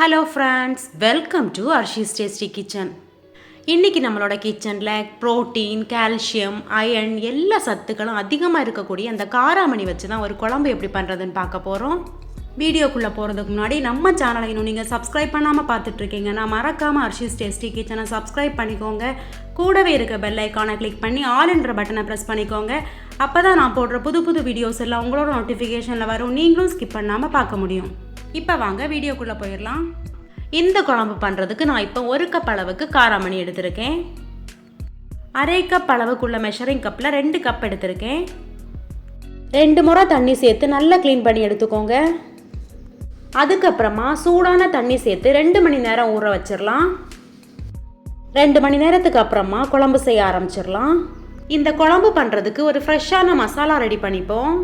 Hello friends welcome to Arshi's tasty kitchen இன்றைக்கி நம்மளோட கிச்சனில் ப்ரோட்டீன் கால்சியம் அயன் எல்லா சத்துக்களும் அதிகமாக இருக்கக்கூடிய அந்த காராமணி வச்சு தான் ஒரு குழம்பு எப்படி பண்ணுறதுன்னு பார்க்க போகிறோம் வீடியோக்குள்ளே போகிறதுக்கு முன்னாடி நம்ம சேனலை இன்னும் நீங்கள் சப்ஸ்கிரைப் பண்ணாமல் பார்த்துட்ருக்கீங்க நான் மறக்காமல் அர்ஷிஸ் டேஸ்டி கிச்சனை சப்ஸ்கிரைப் பண்ணிக்கோங்க. கூடவே இருக்க பெல் ஐக்கானை கிளிக் பண்ணி ஆல்ன்ற பட்டனை ப்ரெஸ் பண்ணிக்கோங்க. அப்போ தான் நான் போடுற புது புது வீடியோஸ் எல்லாம் உங்களோட நோட்டிஃபிகேஷனில் வரும். நீங்களும் ஸ்கிப் பண்ணாமல் பார்க்க முடியும். இப்போ வாங்க வீடியோக்குள்ளே போயிடலாம். இந்த குழம்பு பண்ணுறதுக்கு நான் இப்போ ஒரு கப் அளவுக்கு காராமணி எடுத்திருக்கேன். அரை கப் அளவுக்குள்ள மெஷரிங் கப்பில் ரெண்டு கப் எடுத்திருக்கேன். ரெண்டு முறை தண்ணி சேர்த்து நல்லா க்ளீன் பண்ணி எடுத்துக்கோங்க. அதுக்கப்புறமா சூடான தண்ணி சேர்த்து ரெண்டு மணி நேரம் ஊற வச்சிடலாம். ரெண்டு மணி நேரத்துக்கு அப்புறமா குழம்பு செய்ய ஆரம்பிச்சிடலாம். இந்த குழம்பு பண்ணுறதுக்கு ஒரு ஃப்ரெஷ்ஷான மசாலா ரெடி பண்ணிப்போம்.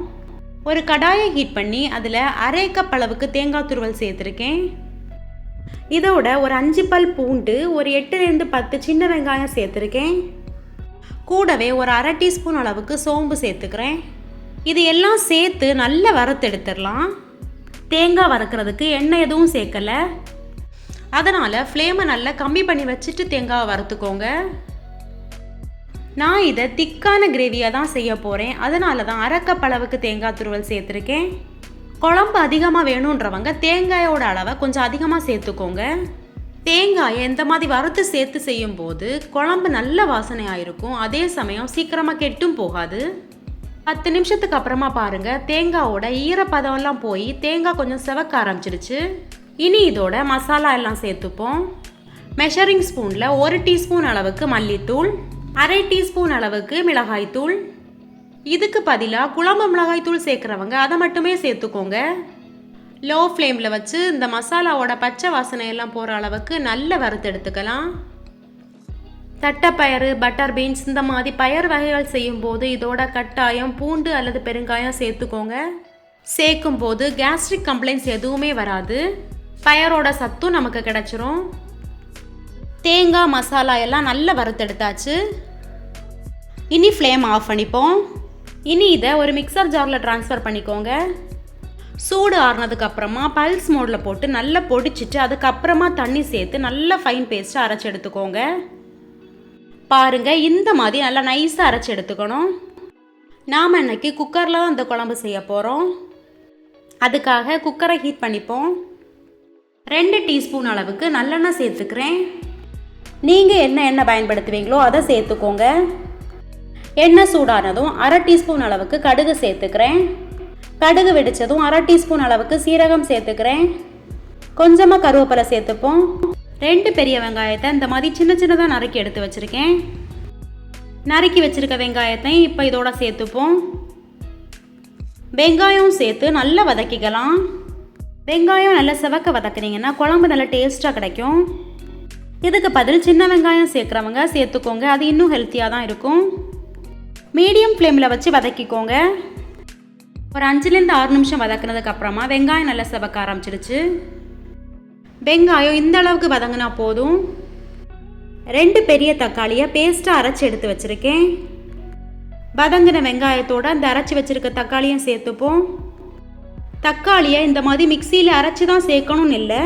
ஒரு கடாயை ஹீட் பண்ணி அதில் அரை கப் அளவுக்கு தேங்காய் துருவல் சேர்த்துருக்கேன். இதோட ஒரு அஞ்சு பல் பூண்டு ஒரு எட்டுலேருந்து பத்து சின்ன வெங்காயம் சேர்த்துருக்கேன். கூடவே ஒரு அரை டீஸ்பூன் அளவுக்கு சோம்பு சேர்த்துக்கிறேன். இது எல்லாம் சேர்த்து நல்லா வறுத்தெடுத்துடலாம் தேங்காய் வறுக்கிறதுக்கு எண்ணெய் எதுவும் சேர்க்கலை. அதனால் ஃப்ளேமை நல்லா கம்மி பண்ணி வச்சுட்டு தேங்காவை வறுத்துக்கோங்க. நான் இதை திக்கான கிரேவியாக தான் செய்ய போகிறேன் அதனால தான் அரக்கப்பளவுக்கு தேங்காய் துருவல் சேர்த்துருக்கேன். குழம்பு அதிகமாக வேணுன்றவங்க தேங்காயோட அளவை கொஞ்சம் அதிகமாக சேர்த்துக்கோங்க. தேங்காயை இந்த மாதிரி வறுத்து சேர்த்து செய்யும்போது குழம்பு நல்ல வாசனையாக இருக்கும் அதே சமயம் சீக்கிரமாக கெட்டும் போகாது. பத்து நிமிஷத்துக்கு அப்புறமா பாருங்கள் தேங்காவோட ஈரப்பதம்லாம் போய் தேங்காய் கொஞ்சம் செவக்க ஆரம்பிச்சிடுச்சு இனி இதோட மசாலா எல்லாம் சேர்த்துப்போம். மெஷரிங் ஸ்பூனில் ஒரு டீஸ்பூன் அளவுக்கு மல்லித்தூள் அரை டீஸ்பூன் அளவுக்கு மிளகாய்த்தூள். இதுக்கு பதிலாக குழம்பு மிளகாய்த்தூள் சேர்க்குறவங்க அதை மட்டுமே சேர்த்துக்கோங்க. லோ ஃப்ளேமில் வச்சு இந்த மசாலாவோட பச்சை வாசனை எல்லாம் போகிற அளவுக்கு நல்ல வறுத்து எடுத்துக்கலாம். தட்டைப்பயறு பட்டர் பீன்ஸ் இந்த மாதிரி பயறு வகைகள் செய்யும்போது இதோட கட்டாயம் பூண்டு அல்லது பெருங்காயம் சேர்த்துக்கோங்க. சேர்க்கும் போது கேஸ்ட்ரிக் கம்ப்ளைண்ட்ஸ் எதுவுமே வராது. பயரோட சத்தும் நமக்கு கிடச்சிரும். தேங்காய் மசாலா எல்லாம் நல்லா வறுத்தெடுத்தாச்சு இனி ஃப்ளேம் ஆஃப் பண்ணிப்போம். இனி இதை ஒரு மிக்சர் ஜாரில் ட்ரான்ஸ்ஃபர் பண்ணிக்கோங்க. சூடு ஆறுனதுக்கப்புறமா பல்ஸ் மோடில் போட்டு நல்லா பொடிச்சிட்டு அதுக்கப்புறமா தண்ணி சேர்த்து நல்லா ஃபைன் பேஸ்ட்டாக அரைச்சி எடுத்துக்கோங்க. பாருங்க இந்த மாதிரி நல்லா நைஸாக அரைச்சி எடுத்துக்கணும். நாம் இன்றைக்கி குக்கரில் தான் இந்த குழம்பு செய்ய போகிறோம் அதுக்காக குக்கரை ஹீட் பண்ணிப்போம். ரெண்டு டீஸ்பூன் அளவுக்கு நல்லெண்ணெய் சேர்த்துக்கிறேன். நீங்கள் என்ன எண்ணெய் பயன்படுத்துவீங்களோ அதை சேர்த்துக்கோங்க. எண்ணெய் சூடானதும் அரை டீஸ்பூன் அளவுக்கு கடுகு சேர்த்துக்கிறேன். கடுகு வெடித்ததும் அரை டீஸ்பூன் அளவுக்கு சீரகம் சேர்த்துக்கிறேன். கொஞ்சமாக கருவேப்பிலை சேர்த்துப்போம். ரெண்டு பெரிய வெங்காயத்தை இந்த மாதிரி சின்ன சின்னதாக நறுக்கி எடுத்து வச்சுருக்கேன். நறுக்கி வச்சுருக்க வெங்காயத்தையும் இப்போ இதோட சேர்த்துப்போம். வெங்காயம் சேர்த்து நல்லா வதக்கிக்கலாம். வெங்காயம் நல்லா செவக்க வதக்குனீங்கன்னா குழம்பு நல்லா டேஸ்ட்டாக கிடைக்கும். இதுக்கு பதில் சின்ன வெங்காயம் சேர்க்குறவங்க சேர்த்துக்கோங்க. அது இன்னும் ஹெல்த்தியாக தான் இருக்கும். மீடியம் ஃப்ளேமில் வச்சு வதக்கிக்கோங்க. ஒரு அஞ்சுலேருந்து ஆறு நிமிஷம் வதக்குனதுக்கு அப்புறமா வெங்காயம் நல்லா செவக்க ஆரம்பிச்சிடுச்சு. வெங்காயம் இந்த அளவுக்கு வதங்கினா போதும். ரெண்டு பெரிய தக்காளியை பேஸ்ட்டாக அரைச்சி எடுத்து வச்சுருக்கேன். வதங்கின வெங்காயத்தோடு அந்த அரைச்சி வச்சுருக்க தக்காளியும் சேர்த்துப்போம். தக்காளியை இந்த மாதிரி மிக்சியில் அரைச்சி தான் சேர்க்கணும்னு இல்லை.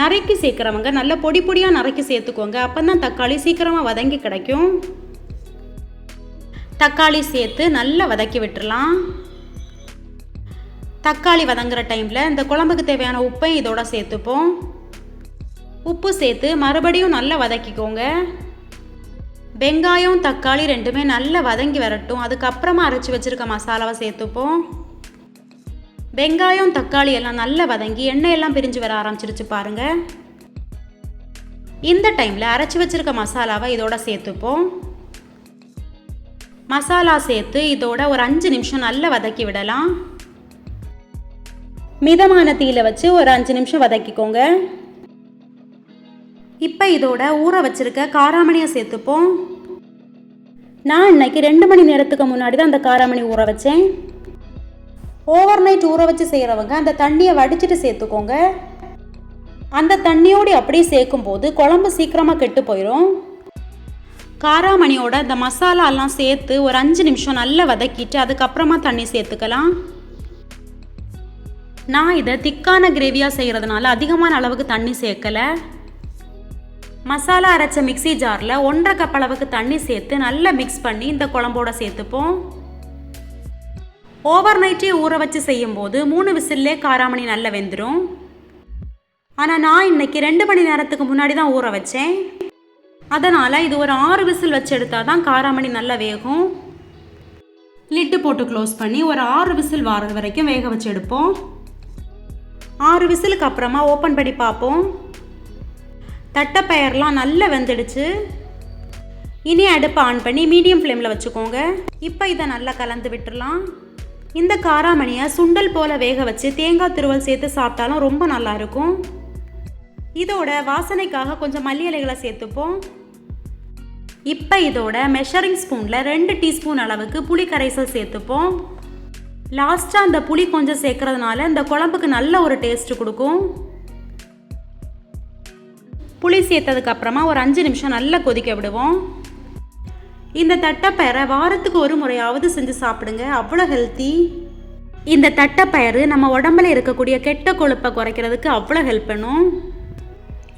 நரைக்கி சேர்க்குறவங்க நல்ல பொடி பொடியாக நரைக்கி சேர்த்துக்கோங்க. அப்போ தான் தக்காளி சீக்கிரமாக வதங்கி கிடைக்கும். தக்காளி சேர்த்து நல்லா வதக்கி விட்டுடலாம் தக்காளி வதங்குற டைமில் இந்த குழம்புக்கு தேவையான உப்பையும் இதோட சேர்த்துப்போம். உப்பு சேர்த்து மறுபடியும் நல்லா வதக்கிக்கோங்க. வெங்காயம் தக்காளி ரெண்டுமே நல்லா வதங்கி வரட்டும். அதுக்கப்புறமா அரைச்சி வச்சுருக்க மசாலாவை சேர்த்துப்போம். வெங்காயம் தக்காளி எல்லாம் நல்லா வதங்கி எண்ணெய் எல்லாம் பிரிஞ்சு வர ஆரம்பிச்சிருச்சு பாருங்க. இந்த டைமில் அரைச்சி வச்சுருக்க மசாலாவை இதோட சேர்த்துப்போம். மசாலா சேர்த்து இதோட ஒரு அஞ்சு நிமிஷம் நல்லா வதக்கி விடலாம். மிதமான தீயில வச்சு ஒரு அஞ்சு நிமிஷம் வதக்கிக்கோங்க. இப்போ இதோட ஊற வச்சிருக்க காராமணியை சேர்த்துப்போம். நான் இன்னைக்கு ரெண்டு மணி நேரத்துக்கு முன்னாடி தான் அந்த காராமணி ஊற வச்சேன். ஓவர் நைட் ஊற வச்சு செய்கிறவங்க அந்த தண்ணியை வடிச்சிட்டு சேர்த்துக்கோங்க. அந்த தண்ணியோடு அப்படியே சேர்க்கும் போது குழம்பு சீக்கிரமாக கெட்டு போயிடும் காராமணியோட இந்த மசாலாலாம் சேர்த்து ஒரு அஞ்சு நிமிஷம் நல்லா வதக்கிட்டு அதுக்கப்புறமா தண்ணி சேர்த்துக்கலாம். நான் இதை திக்கான கிரேவியாக செய்கிறதுனால அதிகமான அளவுக்கு தண்ணி சேர்க்கலை. மசாலா அரைச்ச மிக்ஸி ஜாரில் ஒன்றரை கப் அளவுக்கு தண்ணி சேர்த்து நல்லா மிக்ஸ் பண்ணி இந்த குழம்போட சேர்த்துப்போம். ஓவர் நைட்டே ஊற வச்சு செய்யும்போது மூணு விசில்லே காராமணி நல்லா வெந்துடும் ஆனால் நான் இன்னைக்கு ரெண்டு மணி நேரத்துக்கு முன்னாடி தான் ஊற வச்சேன். அதனால் இது ஒரு ஆறு விசில் வச்சு எடுத்தால் தான் காராமணி நல்லா வேகும். லிட்டு போட்டு க்ளோஸ் பண்ணி ஒரு ஆறு விசில் வர வரைக்கும் வேக வச்சு எடுப்போம். ஆறு விசிலுக்கு அப்புறமா ஓப்பன் பண்ணி பார்ப்போம். தட்டைப்பயர்லாம் நல்லா வெந்துடுச்சு. இனி அடுப்பை ஆன் பண்ணி மீடியம் ஃப்ளேமில் வச்சுக்கோங்க. இப்போ இதை நல்லா கலந்து விட்டுடலாம். இந்த காராமணியை சுண்டல் போல் வேக வச்சு தேங்காய் துருவல் சேர்த்து சாப்பிட்டாலும் ரொம்ப நல்லா இருக்கும். இதோட வாசனைக்காக கொஞ்சம் மல்லி இலைகளை சேர்த்துப்போம். இப்போ இதோட மெஷரிங் ஸ்பூனில் ரெண்டு டீஸ்பூன் அளவுக்கு புளி கரைசல் சேர்த்துப்போம். லாஸ்ட்டாக அந்த புளி கொஞ்சம் சேர்க்கறதுனால இந்த குழம்புக்கு நல்ல ஒரு டேஸ்ட் கொடுக்கும். புளி சேர்த்ததுக்கு அப்புறமா ஒரு அஞ்சு நிமிஷம் நல்லா கொதிக்க விடுவோம். இந்த தட்டைப்பயிரை வாரத்துக்கு ஒரு முறையாவது செஞ்சு சாப்பிடுங்க அவ்வளோ ஹெல்த்தி இந்த தட்டைப்பயிறு நம்ம உடம்புல இருக்கக்கூடிய கெட்ட கொழுப்பை குறைக்கிறதுக்கு அவ்வளோ ஹெல்ப் பண்ணும்.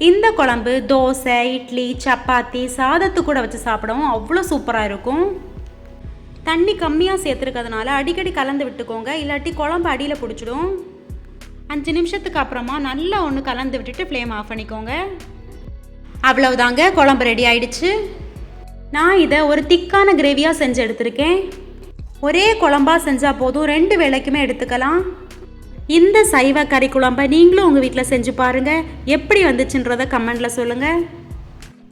இந்த குழம்பு தோசை இட்லி சப்பாத்தி சாதத்து கூட வச்சு சாப்பிடவும் அவ்வளோ சூப்பராக இருக்கும். தண்ணி கம்மியாக சேர்த்துருக்கிறதுனால அடிக்கடி கலந்து விட்டுக்கோங்க. இல்லாட்டி குழம்பு அடியில் பிடிச்சிடும். அஞ்சு நிமிஷத்துக்கு அப்புறமா நல்லா ஒன்று கலந்து விட்டுட்டு ஃப்ளேம் ஆஃப் பண்ணிக்கோங்க. அவ்வளவுதாங்க குழம்பு ரெடி ஆயிடுச்சு. நான் இதை ஒரு திக்கான கிரேவியாக செஞ்சு எடுத்திருக்கேன். ஒரே குழம்பாக செஞ்சால் போதும். ரெண்டு வேலைக்குமே எடுத்துக்கலாம். இந்த சைவ கறி குழம்பை நீங்களும் உங்கள் வீட்டில் செஞ்சு பாருங்கள் எப்படி வந்துச்சுன்றதை கமெண்டில் சொல்லுங்கள்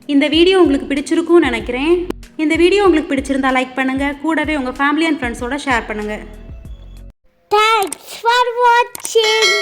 இந்த வீடியோ உங்களுக்கு பிடிச்சிருக்கும்னு நினைக்கிறேன். இந்த வீடியோ உங்களுக்கு பிடிச்சிருந்தா லைக் பண்ணுங்கள் கூடவே உங்கள் ஃபேமிலி அண்ட் ஃப்ரெண்ட்ஸோட ஷேர் பண்ணுங்கள் தேங்க்ஸ் ஃபார் வாட்சிங்